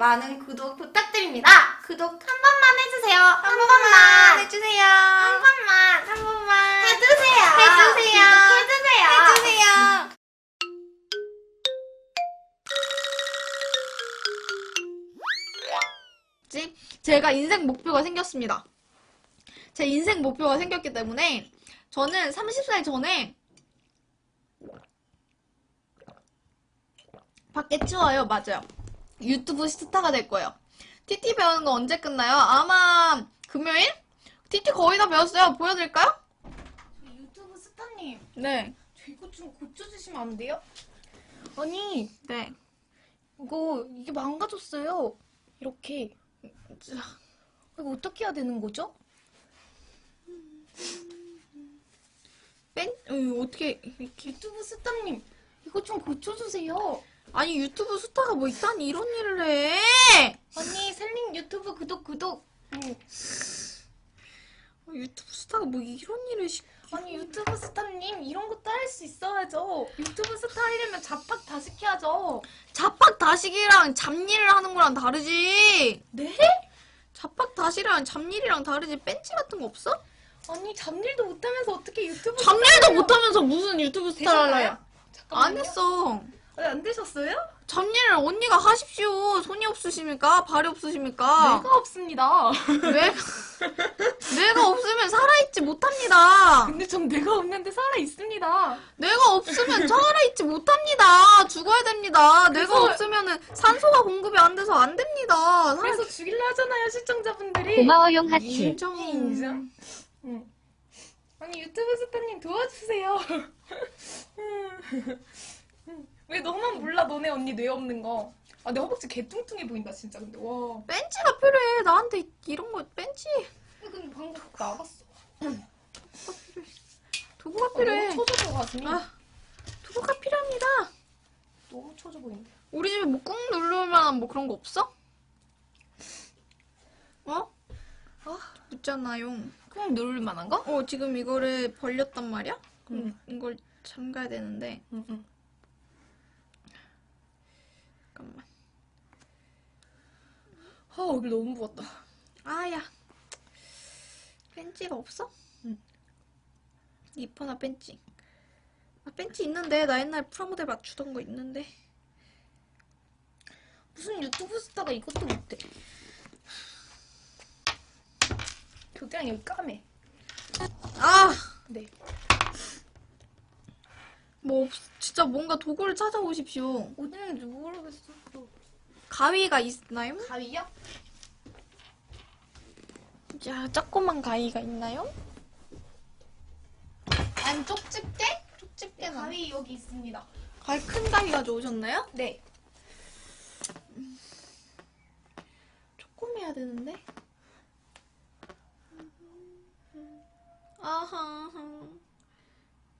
많은 구독 부탁드립니다. 구독 한 번만 해주세요. 한, 번만 해주세요. 한 번만 한 번만 해주세요. 해주세요. 해주세요. 해주세요. 지- 제가 인생 목표가 생겼습니다. 제 인생 목표가 생겼기 때문에 저는 30살 전에 밖에 치워요. 맞아요. 유튜브 스타가 될 거예요. TT 배우는 거 언제 끝나요? 아마 금요일? TT 거의 다 배웠어요. 보여드릴까요? 유튜브 스타님, 네. 저 이거 좀 고쳐주시면 안 돼요? 아니, 네. 이거 이게 망가졌어요. 이렇게. 이거 어떻게 해야 되는 거죠? 뺀? 어, 어떻게 이렇게 유튜브 스타님, 이거 좀 고쳐주세요. 아니 유튜브 스타가 뭐 이딴 이런 일을 해? 언니, 셀링 유튜브 구독 구독. 응. 어, 유튜브 스타가 뭐 이런 일을 시... 아니 유튜브 스타님 이런 것도 할 수 있어야죠. 유튜브 스타 하려면 자팍 다 시켜야죠. 자팍 다시기랑 잡일을 하는 거랑 다르지. 네? 자팍 다시랑 잡일이랑 다르지. 벤치 같은 거 없어? 아니 잡일도 못하면서 어떻게 유튜브 잡일도 못하면서 무슨 유튜브 스타를? 잠깐만요. 안 했어. 아니, 안 되셨어요? 잡일을 언니가 하십시오. 손이 없으십니까? 발이 없으십니까? 내가 없습니다. 뇌가 뇌가 없으면 살아있지 못합니다. 근데 전 내가 없는데 살아 있습니다. 뇌가 없으면 살아있지 못합니다. 죽어야 됩니다. 뇌가 그래서- 없으면은 산소가 공급이 안 돼서 안 됩니다. 살아- 그래서 죽일라 하잖아요 시청자분들이. 고마워용 하트. 인정. 인정. 응. 아니 유튜브 스타님 도와주세요. 왜 너만 몰라 너네 언니 뇌 없는 거. 아 내 허벅지 개뚱뚱해 보인다 진짜 근데 와. 벤치가 필요해. 나한테 이런 거 벤치 근데 방금 나갔어. 도구가 어, 필요해. 너무 쳐져서 가슴이. 아. 도구가 필요합니다. 너무 쳐져 보인다. 우리 집에 뭐 꾹 누를 만한 뭐 그런 거 없어? 어? 아, 있잖아요. 꾹 누를 만한 거? 어, 지금 이거를 벌렸단 말이야? 그럼 응. 이걸 잠가야 되는데. 응, 응. 잠깐만. 아 얼굴 너무 부었다. 아야. 벤치가 없어? 응. 이쁘나 벤치. 아, 벤치 있는데. 나 옛날 프라모델 맞추던 거 있는데. 무슨 유튜브 스타가 이것도 못해. 교대랑 여기 까매. 아! 네. 뭐, 없, 진짜 뭔가 도구를 찾아오십시오. 어디 있는지 모르겠어. 가위가 있나요? 가위요? 야, 조그만 가위가 있나요? 아니 쪽집게? 쪽집게나. 가위 여기 있습니다. 가위 큰 가위 가져오셨나요? 네. 조금 해야 되는데. 아하.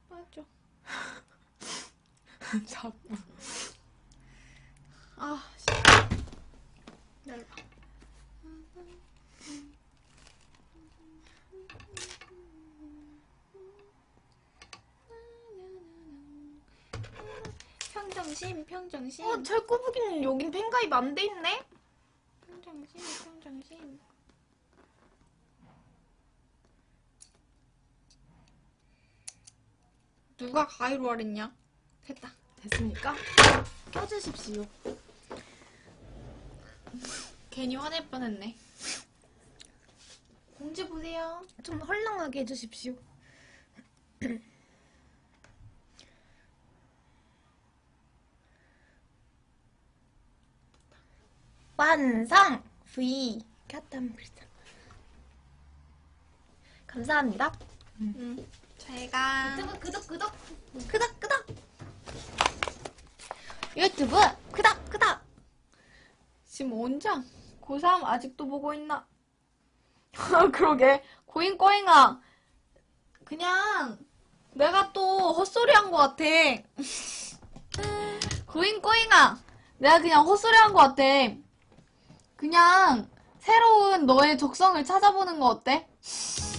맞죠. 자꾸. 아, 씨. 얇아. 평정심, 평정심. 어, 철거북이는 여긴 펜가입 안 돼 있네? 평정심, 평정심. 누가 가위로 하랬냐? 됐다. 됐습니까? 껴주십시오. 괜히 화낼 뻔했네. 공지 보세요. 좀 헐렁하게 해주십시오. 완성! V. 갓담 불상. 감사합니다. 응. 잘 가. 유튜브 구독 구독 끄덕, 끄덕. 유튜브 구독 구독. 지금 원장 고3 아직도 보고 있나? 그러게. 고잉 꼬잉아. 그냥 내가 또 헛소리 한 것 같아. 고잉 꼬잉아. 내가 그냥 헛소리 한 것 같아. 그냥 새로운 너의 적성을 찾아보는 거 어때?